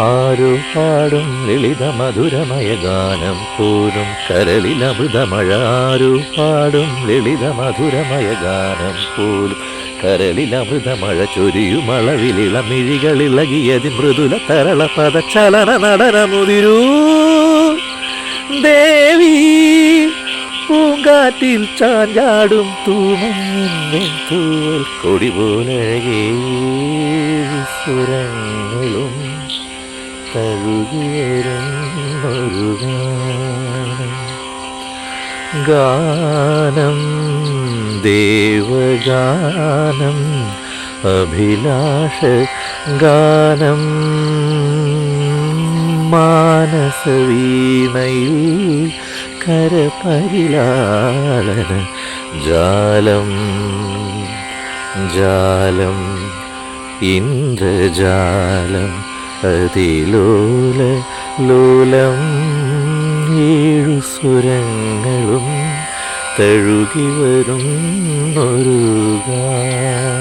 ആരു പാടും ലളിത മധുരമയ ഗാനം പോലും കരളിൽ അമൃതമഴ ആരു പാടും ലളിത മധുരമയ ഗാനം പോലും കരളിൽ അമൃതമഴ ചൊരിയുമളവിലിളമിഴികളിളകിയതി മൃദുല തരള പദചലന നടനമുതിരൂ. ദേവി പൂങ്കാറ്റിൽ ചാഞ്ചാടും തൂമൻ തൂവൽ കൊടി പോലെ സ്വരങ്ങളും തഴുകിയരുന്നൊരു ഗാനം ഗാനം ദേവഗാനം അഭിലാഷ ഗാനം മാനസവീണയിൽ കരപരിലാളന ജാലം ജാലം ഇന്ദ്രജാലം. അതിലോല ലൂലം ഏഴു സുരങ്ങളും തഴുകി വരും ഒരു ഗാനം.